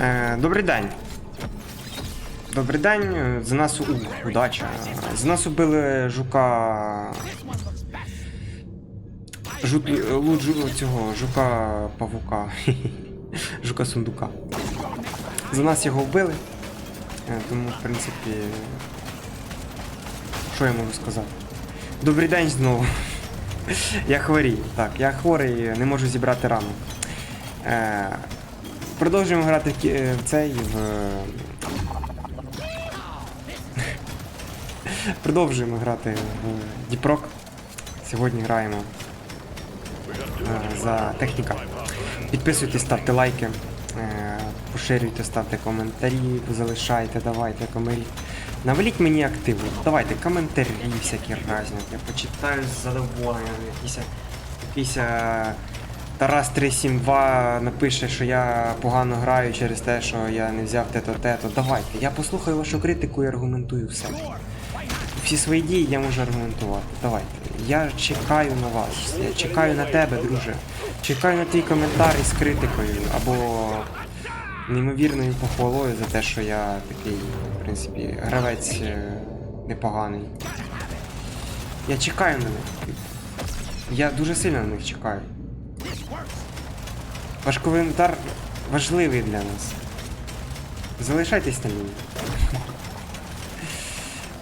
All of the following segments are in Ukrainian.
Е, добрий день. Добрий день. За нас у, удача. За нас убили жука. Жу, луджу цього жука павука. Жука сундука. За нас його вбили. Е, Тому, в принципі. Що я можу сказати? Добрий день знову. Я хворій. Так, я хворий, не можу зібрати рану. Е, продовжуємо грати в, е, в цей в. Продовжуємо грати в Діпрок. Сьогодні граємо е, за техніка. Підписуйтесь, ставте лайки, е, поширюйте, ставте коментарі, залишайте, давайте коментарі. Наваліть мені активу. Давайте коментарі всякі разні. Я почитаю з задоволенням. Якийсь е, Тарас 372 напише, що я погано граю через те, що я не взяв те-то, те-то. Давайте. Я послухаю вашу критику і аргументую все. Всі свої дії я можу аргументувати. Давайте. Я чекаю на вас. Я чекаю на тебе, друже. Чекаю на твій коментар із критикою або неймовірною похвалою за те, що я такий, в принципі, гравець е, непоганий. Я чекаю на них. Я дуже сильно на них чекаю. Ваш коментар важливий для нас. Залишайтесь на лінії.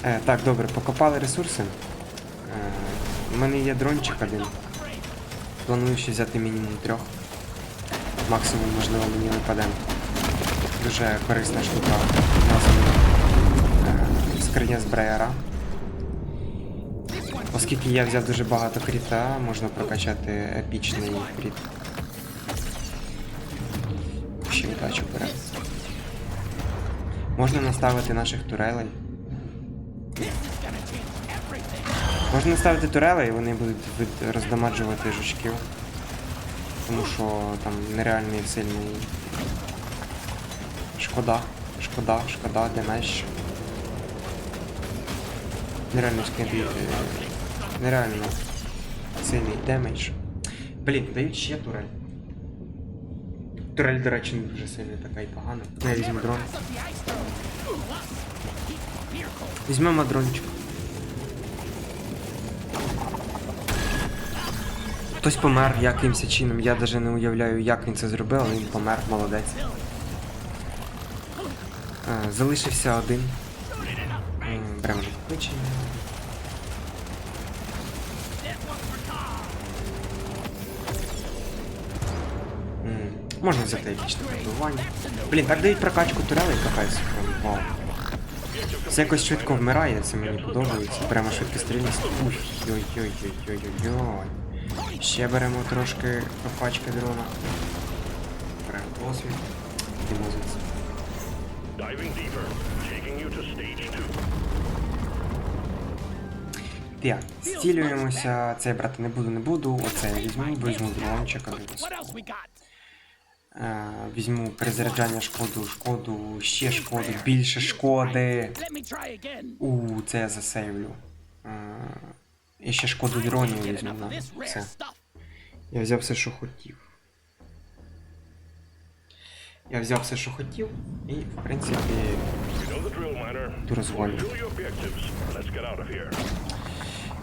Е, так, добре, покопали ресурси. Е, у мене є дрончик один. Планую ще взяти мінімум трьох. Максимум, можливо, мені випаде. Дуже корисна штука. Е, скриня з бреєра. Оскільки я взяв дуже багато кріта, можна прокачати епічний кріт. Ще удачу бере. Можна наставити наших турелей. Можна ставити турели і вони будуть роздамаджувати жучків. Тому що там нереальний сильний. Шкода, шкода, шкода, демедж. Нереально скинути. Нереально сильний демедж. Блін, дають ще турель. Турель, до речі, не дуже сильна така і погана. Я візьму дрон. Візьмемо дрончик. Хтось помер якимось чином, я навіть не уявляю, як він це зробив, але він помер, молодець. Е, залишився один. М, Беремо накопичення. Можна взяти епічне пробування. Блін, так дають прокачку турелей капець. Прям, Вау. Це якось швидко вмирає, це мені подобається. Прямо швидкострільність. Ух, йой-йой-йой-йой-йой. Ще беремо трошки прокачки дрона. Беремо досвід. Stage two. Так, зцілюємося. Це я брати не буду, не буду. Оце я візьму, візьму дрончика. дивись. Візьму перезаряджання шкоду, шкоду, ще шкоди, більше шкоди. У, це я засейвлю. Е, І ще шкоду Get візьму на все. Я взяв все, що хотів. Я взяв все, що хотів, і, в принципі, йду here.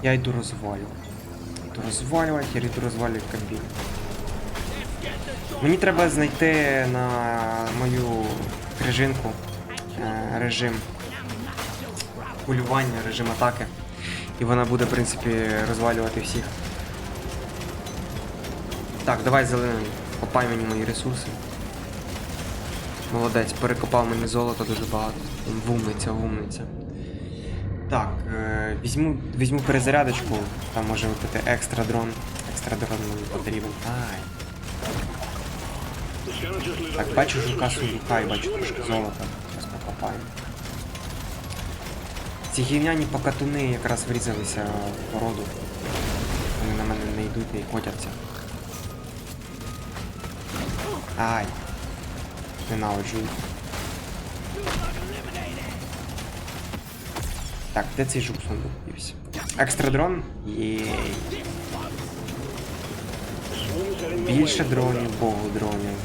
Я йду розвалювати. Йду розвалювати, я йду розвалювати кабіну. Мені треба знайти на мою крижинку е, режим полювання, режим атаки. І вона буде, в принципі, розвалювати всіх. Так, давай зелений. Копай мені мої ресурси. Молодець, перекопав мені золото дуже багато. Вумниця, вумниця. Так, е, візьму, візьму перезарядочку, там може випити екстра дрон. Екстра дрон мені потрібен. Ай. Так, бачу жука сундука і бачу трошки золота. Зараз покопаємо. Ці гівняні покатуни якраз врізалися в породу. Вони на мене не йдуть, не котяться. Ай. Ненавиджу. Так, де цей жук сундук? Екстра дрон? Єй. Більше дронів, богу дронів.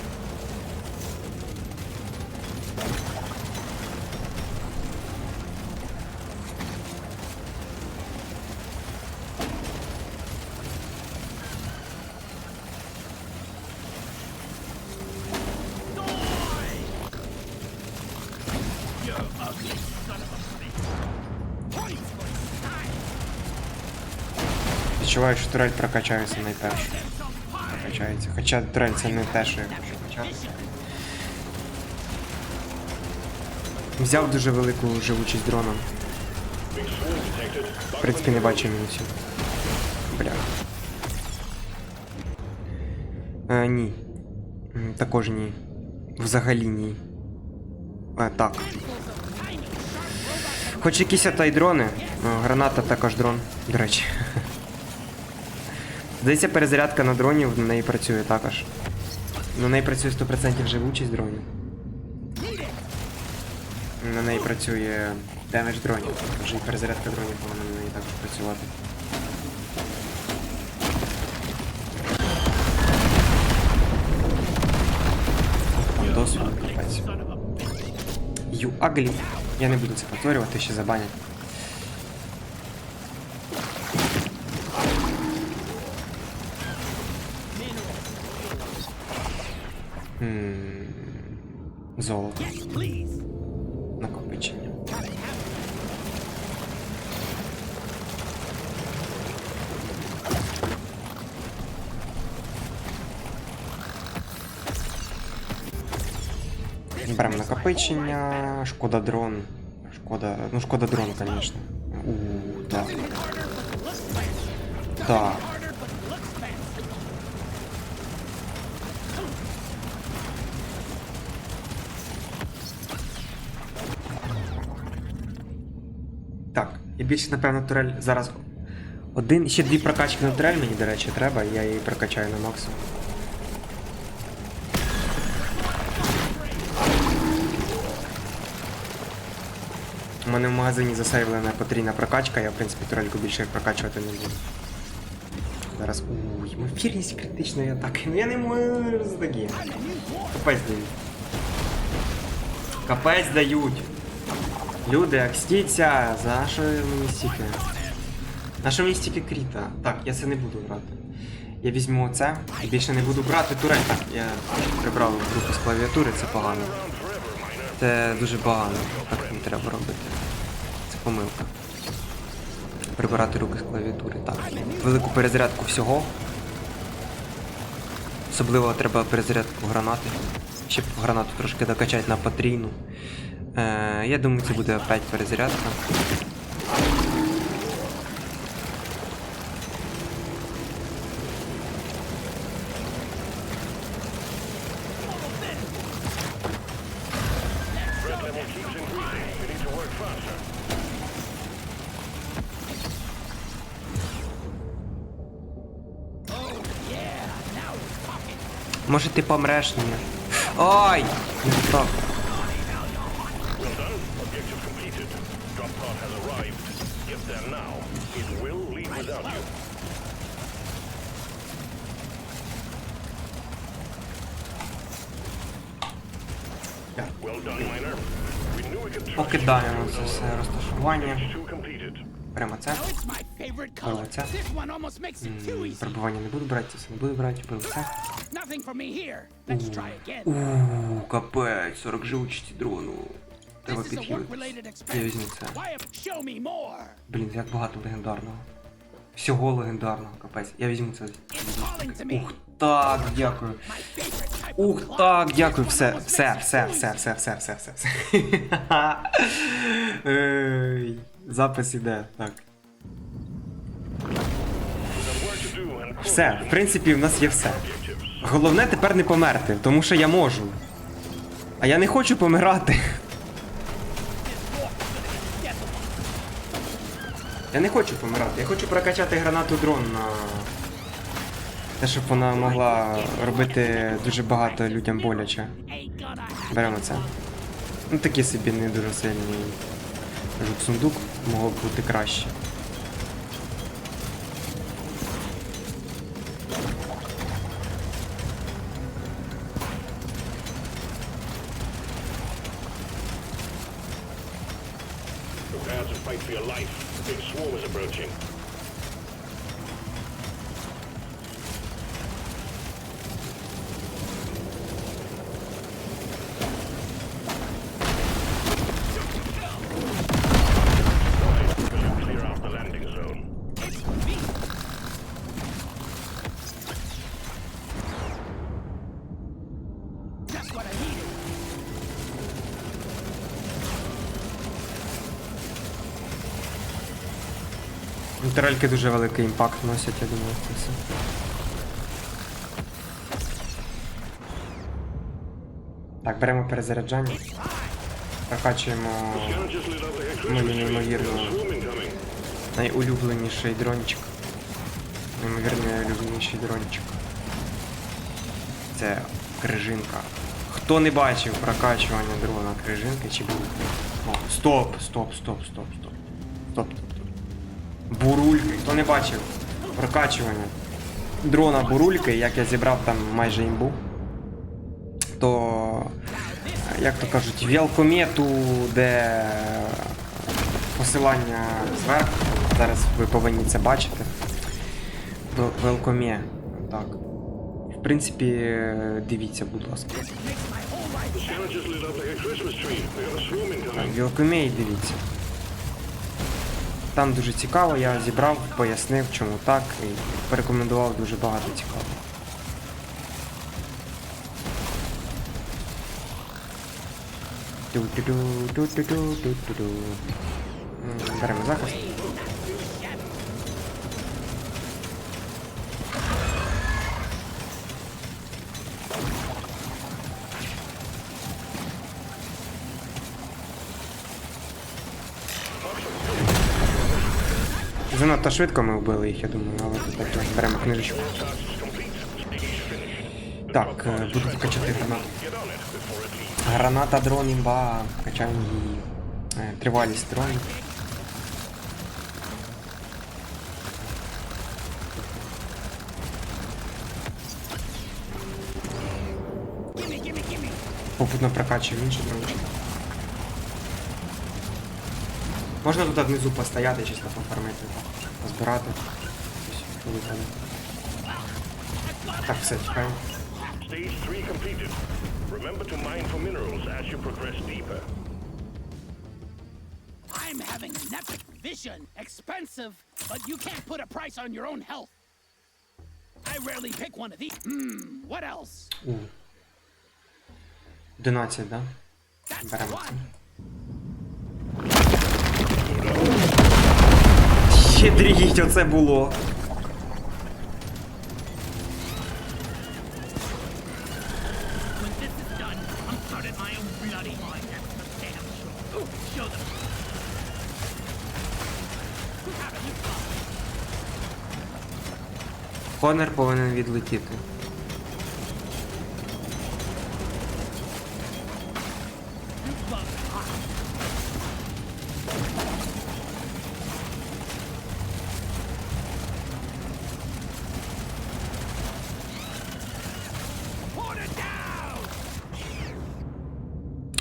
Відчуваю, що турель прокачаюся найперше. Прокачається. Хоча турель це не те, що я хочу качати. Взяв дуже велику живучість дроном. В принципі, не бачу мінусів. Бля. Е, ні. Також ні. Взагалі ні. Е, так. Хоч якісь та й дрони. Граната також дрон, до речі. Здається, перезарядка на дронів на неї працює також. На неї працює 100% живучість дронів. На неї працює демедж дронів. Вже і перезарядка дронів повинна на неї також працювати. Досвід капець. You ugly. Я не буду це повторювати, ще забанять. Золото. Накопичення. Беремо накопичення, шкода дрон. Шкода. Ну, шкода дрон, звісно. У, так. Так. І більше, напевно, турель зараз. Один, ще дві прокачки на турель мені, до речі, треба, я її прокачаю на максимум. У мене в магазині засейвлена потрійна прокачка, я в принципі турельку більше прокачувати не буду. Зараз. Уй, ймовірність критичної атаки. Ну я не можу такі. Капець дають. Капець дають. Люди, акстіться, за що мені стільки? На мені стільки кріта? Так, я це не буду брати. Я візьму оце і більше не буду брати турель. Так, я прибрав руку з клавіатури, це погано. Це дуже погано. Так не треба робити. Це помилка. Прибирати руки з клавіатури. Так. Велику перезарядку всього. Особливо треба перезарядку гранати. Щоб гранату трошки докачати на потрійну. Е, я думаю, це буде опять перезарядка. Може ти помреш ні? Ой! Не так. Easy. Пробування не буду брати, це не буду брати, беру це. Ууу, капець, 40 живучості дрону. Треба work-related Я візьму це. Блін, як багато легендарного. Всього легендарного, капець. Я візьму це. Ух так, дякую. Ух так, дякую, все, все, все, все, все, все, все, все, все. Запис іде, так. Все, в принципі, в нас є все. Головне тепер не померти, тому що я можу. А я не хочу помирати. Я не хочу помирати, я хочу прокачати гранату дрон на. Те, щоб вона могла робити дуже багато людям боляче. Беремо це. Ну такий собі не дуже сильний жук сундук, могло б бути краще. Турельки дуже великий імпакт носять, я думаю, це все. Так, беремо перезаряджання. Прокачуємо ну, неймовірно найулюбленіший дрончик. Неймовірно найулюбленіший дрончик. Це крижинка. Хто не бачив прокачування дрона крижинки чи був? О, стоп, стоп, стоп. Стоп, стоп, стоп. Бурульки. Хто не бачив прокачування дрона бурульки, як я зібрав там майже імбу, то як то кажуть, велкомету, де посилання зверху. Зараз ви повинні це бачити. Вел- Велкоме. Так. В принципі, дивіться, будь ласка. The scanner just Там дуже цікаво, я зібрав, пояснив, чому так, і порекомендував дуже багато цікавого. Беремо захист. Занадто швидко ми вбили їх, я думаю, але тут беремо книжечку. Так, е, буду качати гранату. Граната дрон імба, качаємо її. Е, Тривалість дронів. Попутно прокачуємо інші дрончики. Можна тут внизу постояти, чисто пофармити, так, позбирати. Ось, що виходить. Так, все, чекаємо. Stage 3 completed. Remember to mine for minerals as you progress deeper. I'm having an epic vision. Expensive, but you can't put a price on your own health. I rarely pick one of these. Hmm, what else? У. 11, да? That's the Беремо one. Хитріть, оце було. Конер повинен відлетіти.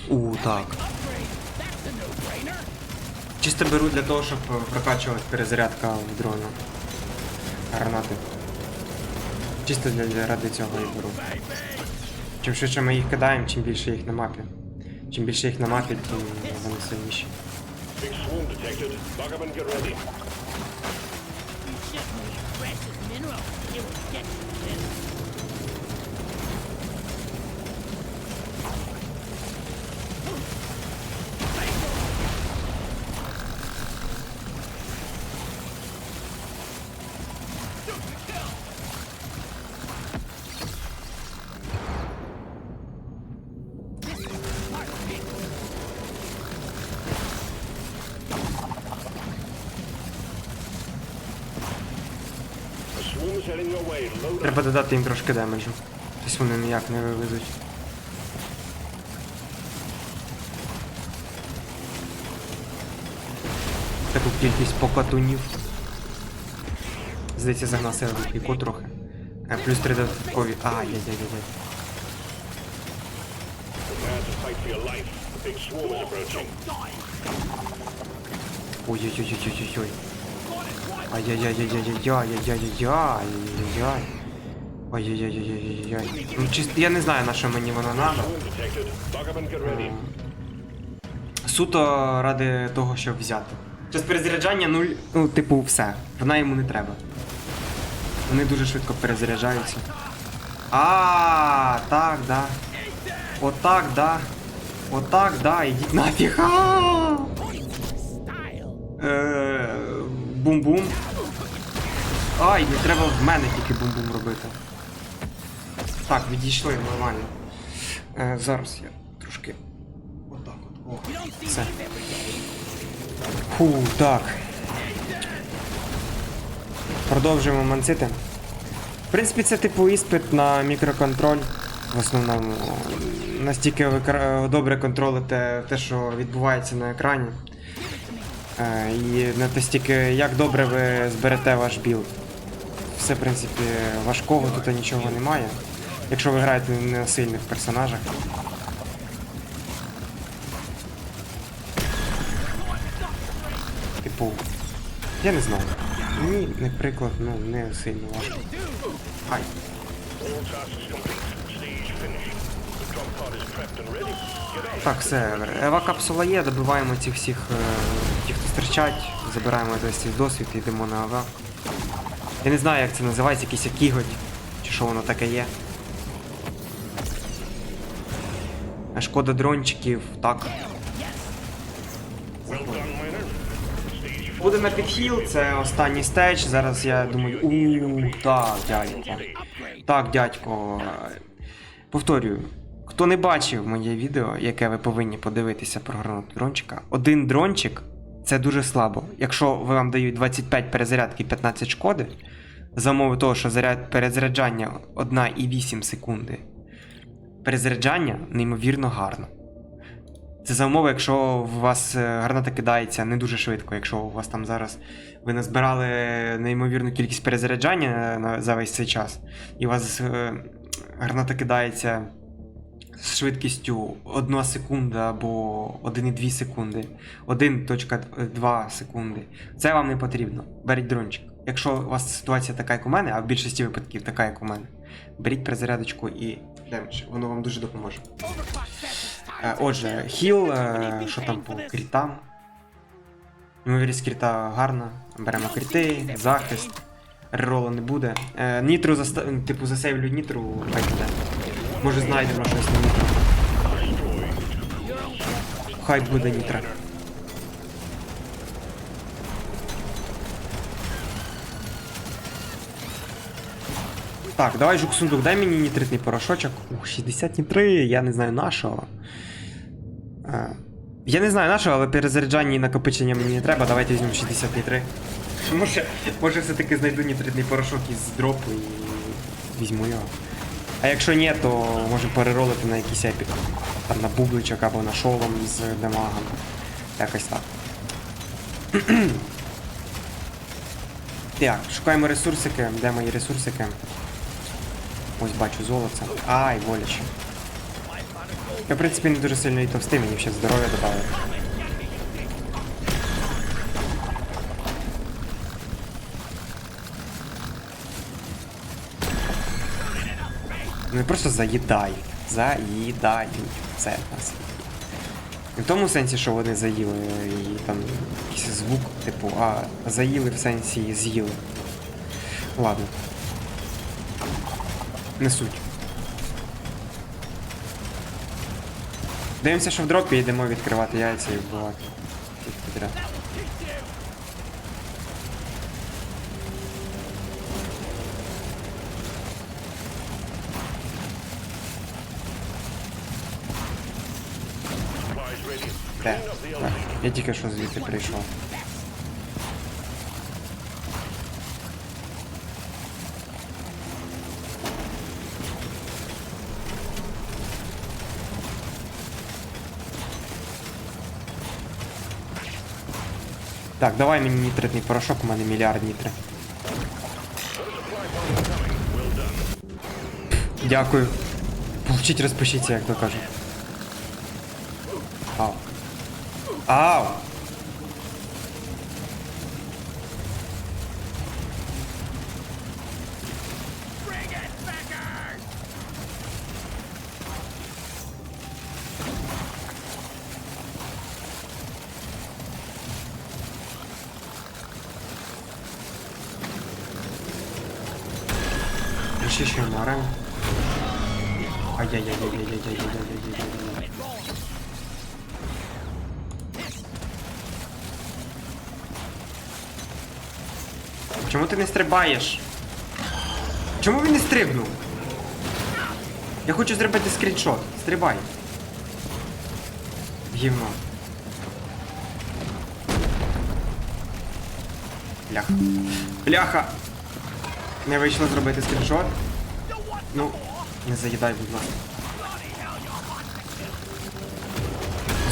У, так. Чисто беру для того, щоб е, прокачувати перезарядка в дрона. Гранати. Чисто для, для ради цього і беру. Чим швидше ми їх кидаємо, чим більше їх на мапі. Чим більше їх на мапі, тим вони сильніші. Mineral. It will get you Треба додати їм трошки демеджу. Тобто вони ніяк не вивезуть. Таку кількість покатунів. Здається, загнав себе в піку трохи. Е, Плюс три додаткові. А, є, є, є, є. Prepare to Ой-ой-ой-ой-ой-ой. Ну чисто я не знаю на що мені вона надо. Ем, суто ради того, щоб взяти. Час перезаряджання нуль, ну, типу, все. Вона йому не треба. Вони дуже швидко перезаряджаються. А, так, да. Отак, да. Отак, да. Ідіть нафіг. Е, бум-бум. Ай, не треба в мене тільки бум-бум робити. Так, відійшли нормально. Е, зараз я трошки. Отак от. О, все. Фу, так. Продовжуємо манцити. В принципі, це типу іспит на мікроконтроль. В основному настільки ви добре контролите те, що відбувається на екрані. Е, І настільки як добре ви зберете ваш білд. Все, в принципі, важкого тут нічого немає. Якщо ви граєте не на сильних персонажах. Типу, я не знаю. Мені, наприклад, ну, не сильно важко. Ай. Так, все, ева капсула є, добиваємо цих всіх, е, ті, хто стрічать, забираємо весь цей досвід і йдемо на АВА. Я не знаю, як це називається, якийсь як кіготь, чи що воно таке є. Шкода дрончиків, так. Буде на підхіл, це останній стеч. Зараз я думаю, ууу, так, дядько. Так, дядько. Повторюю, хто не бачив моє відео, яке ви повинні подивитися про гранату дрончика, один дрончик це дуже слабо. Якщо вам дають 25 перезарядки і 15 шкоди, за умови того, що заряд перезаряджання 1,8 секунди. Перезаряджання неймовірно гарно. Це за умови, якщо у вас е, граната кидається не дуже швидко, якщо у вас там зараз ви назбирали неймовірну кількість перезаряджання за весь цей час, і у вас е, граната кидається з швидкістю 1 секунда або 1,2 секунди, 1.2 секунди. Це вам не потрібно. Беріть дрончик. Якщо у вас ситуація така, як у мене, а в більшості випадків така, як у мене, беріть перезарядочку і демедж. Воно вам дуже допоможе. Е, Отже, хіл, е, що там по крітам. Ймовірність кріта гарна. Беремо кріти, захист. Реролу не буде. Е, Нітру заста... типу засейвлю нітру, хай буде. Може знайдемо щось на нітру. Хай буде нітра. Так, давай жук сундук, дай мені нітритний порошочок. Ух, 60 нітри, я не знаю нашого. А, я не знаю нашого, але перезаряджання і накопичення мені не треба. Давайте візьмемо 60 нітри. Може, може все-таки знайду нітритний порошок із дропу і візьму його. А якщо ні, то можу переролити на якийсь епік. Там на бубличок або на шолом з демагом. Якось так. Так, шукаємо ресурсики. Де мої ресурсики? Ось бачу золоце. Ай, боляче. Я, в принципі, не дуже сильно і товстий, мені ще здоров'я додали. Вони просто заїдають. Заїдають. Це нас. Не в тому сенсі, що вони заїли і там якийсь звук, типу, а заїли в сенсі з'їли. Ладно. Не суть. Дивимося, що в дропі йдемо відкривати яйця і вбивати. Так. Я тільки що звідти прийшов. Так, давай мені нітритний порошок, у мене мільярд нітри. Дякую. Получіть, розпишіться, як то кажуть. Ау. Ау! Ще марем. Ай-яй-яй-яй-яй-яй-яй-яй-яй-яй-яй. Чому ти не стрибаєш? Чому він не стрибнув? Я хочу зробити скріншот. Стрибай. Гівно. Бляха. Бляха! Не вийшло зробити скріншот. Ну, не заїдай, будь ласка.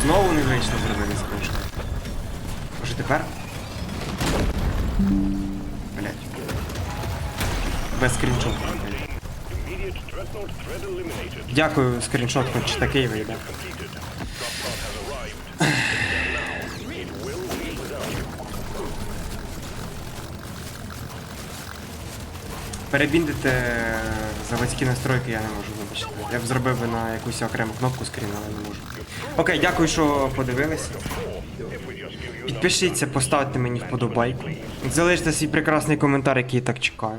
Знову не вийшло зробити скріншот. Може тепер? Блять. Без скріншоту. Дякую, скріншот хоч такий вийде. Перебіндити заводські настройки я не можу, вибачте. Я б зробив би на якусь окрему кнопку скрін, але не можу. Окей, дякую, що подивилися. Підпишіться, поставте мені вподобайку. Залиште свій прекрасний коментар, який я так чекаю.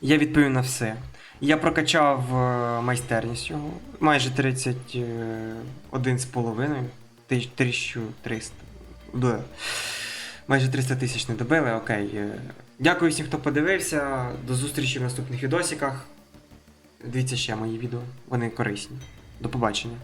Я відповім на все. Я прокачав е, майстерність його майже 31 з половиною. 1300. Майже 300 тисяч не добили, окей. Дякую всім, хто подивився. До зустрічі в наступних відосиках. Дивіться ще мої відео, вони корисні. До побачення.